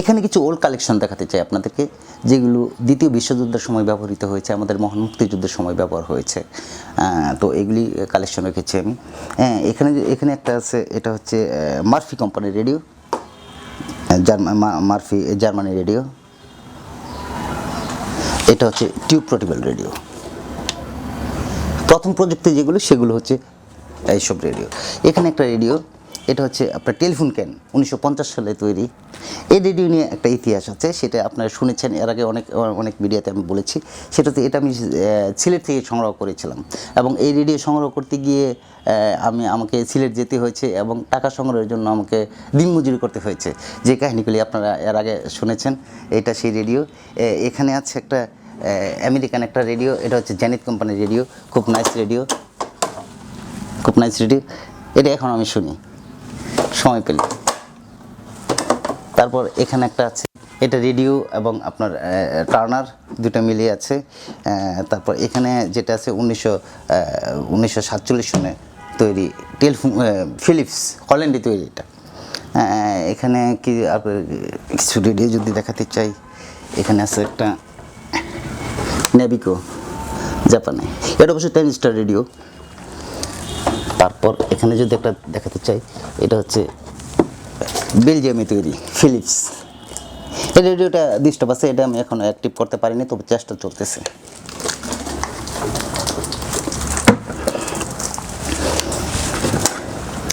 এখানে কিছু old collection দেখাতে চাই আপনাদেরকে, যেগুলো দ্বিতীয় বিশ্বযুদ্ধের সময় ব্যবহৃত হয়েছে, আমাদের মহান মুক্তিযুদ্ধের সময় ব্যবহার হয়েছে। তো এগুলি কালেকশন রেখেছি আমি। হ্যাঁ এখানে এখানে একটা আছে, এটা হচ্ছে মার্ফি কোম্পানির রেডিও মার্ফি, জার্মানি রেডিও এটা হচ্ছে টিউব পোর্টেবল রেডিও প্রথম প্রযুক্তি যেগুলো, সেগুলো হচ্ছে এইসব রেডিও এখানে একটা রেডিও এটা হচ্ছে আপনার টেলিফোন ক্যান, উনিশশো পঞ্চাশ সালে তৈরি। এই রেডিও নিয়ে একটা ইতিহাস আছে, সেটা আপনারা শুনেছেন, এর আগে অনেক অনেক মিডিয়াতে আমি বলেছি। সেটাতে এটা আমি সিলেট থেকে সংগ্রহ করেছিলাম। এবং এই রেডিও সংগ্রহ করতে গিয়ে আমি, আমাকে সিলেট যেতে হয়েছে এবং টাকা সংগ্রহের জন্য আমাকে দিনমজুরি করতে হয়েছে। যে কাহিনীগুলি আপনারা এর আগে শুনেছেন, এটা সেই রেডিও। এখানে আছে একটা আমেরিকান একটা রেডিও, এটা হচ্ছে জ্যানিত কোম্পানির রেডিও, খুব নাইস রেডিও। খুব নাইস রেডিও। এটা এখন আমি শুনি। সময় পেলে। তারপর এখানে একটা আছে, এটা রেডিও এবং আপনার টার্নার দুটো মিলিয়ে আছে। তারপর এখানে যেটা আছে উনিশশো উনিশশো সাতচল্লিশ তৈরি টেলিফোন ফিলিপস হল্যান্ডে তৈরি এটা। এখানে কি আপনার কিছু রেডিও যদি দেখাতে চাই, এখানে আছে একটা নেবিকো জাপানে। এটা অবশ্য ট্রানজিস্টার রেডিও। তারপর এখানে যদি একটা দেখাতে চাই, এটা হচ্ছে বেলজিয়ামে তৈরি ফিলিপস। এই রেডিওটা ডিস্টার্ব আছে, এটা আমি এখন অ্যাক্টিভ করতে পারিনি, তবে চেষ্টা চলতেছে।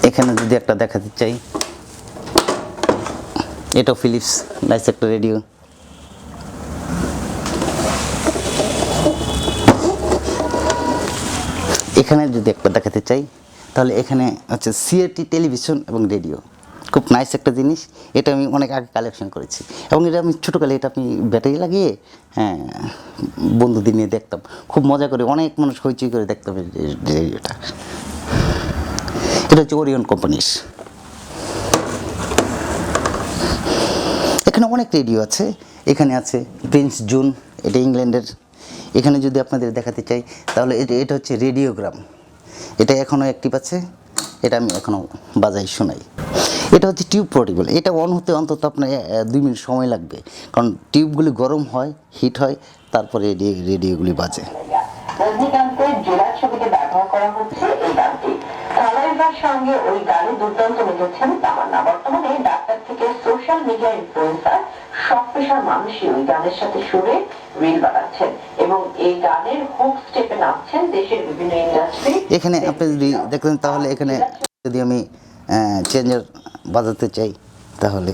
এখানে যদি একটা দেখাতে চাই এটা ফিলিপস নাইস একটা রেডিও। এখানে যদি একটা দেখাতে চাই তাহলে এখানে হচ্ছে সিআরটি টেলিভিশন এবং রেডিও। খুব নাইস একটা জিনিস। এটা আমি অনেক আগে কালেকশন করেছি। এবং এটা আমি ছোটোকালে এটা আমি ব্যাটারি লাগিয়ে হ্যাঁ বন্ধুদের নিয়ে দেখতাম। খুব মজা করে অনেক মানুষ হইচই করে দেখতাম রেডিওটা এটা। হচ্ছে ওরিয়ন কোম্পানির এখানে অনেক রেডিও আছে। এখানে আছে প্রিন্স জুন এটা ইংল্যান্ডের। এখানে যদি আপনাদের দেখাতে চাই, তাহলে এটা হচ্ছে রেডিওগ্রাম এটা এখনও অ্যাক্টিভ আছে, এটা আমি এখনও বাজাই শোনাই। এটা হচ্ছে টিউব পোর্টেবল এটা অন হতে অন্তত আপনার দুই মিনিট সময় লাগবে। কারণ টিউবগুলি গরম হয় হিট হয়, তারপরে রেডিও রেডিওগুলি বাজে। সঙ্গে ওই গানে দুর্দান্ত মিলেছেন তামান্না। বর্তমানে ডাক্তার থেকে সোশ্যাল মিডিয়া ইনফ্লুয়েন্সার পেশার মানুষই ওই গানের সাথে সুরে রিল বানাচ্ছেন এবং এই গানের হুক স্টেপে নাচছেন দেশের বিভিন্ন ইন্ডাস্ট্রি এখানে আপনি যদি দেখেন তাহলে এখানে যদি আমি চেঞ্জার বাজাতে চাই, তাহলে।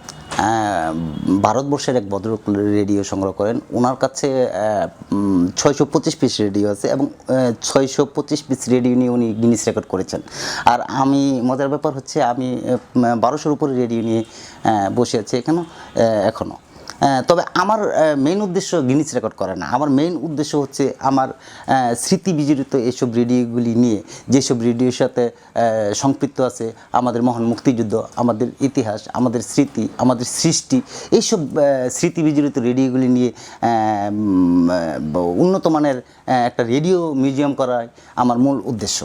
ভারতবর্ষের এক ভদ্রলোক রেডিও সংগ্রহ করেন। ওনার কাছে ছয়শো পঁচিশ পিস রেডিও আছে এবং ছয়শো পঁচিশ পিস রেডিও নিয়ে উনি গিনিস রেকর্ড করেছেন। আর আমি, মজার ব্যাপার হচ্ছে আমি বারোশোর উপরে রেডিও নিয়ে বসে আছি এখানে এখনও তবে আমার মেইন উদ্দেশ্য গিনিস রেকর্ড করে না। আমার মেইন উদ্দেশ্য হচ্ছে আমার স্মৃতি বিজড়িত এইসব রেডিওগুলি নিয়ে, যেসব রেডিওর সাথে সম্পৃক্ত আছে আমাদের মহান মুক্তিযুদ্ধ, আমাদের ইতিহাস, আমাদের স্মৃতি, আমাদের সৃষ্টি, এইসব স্মৃতি বিজড়িত রেডিওগুলি নিয়ে উন্নত মানের একটা রেডিও মিউজিয়াম করাই আমার মূল উদ্দেশ্য।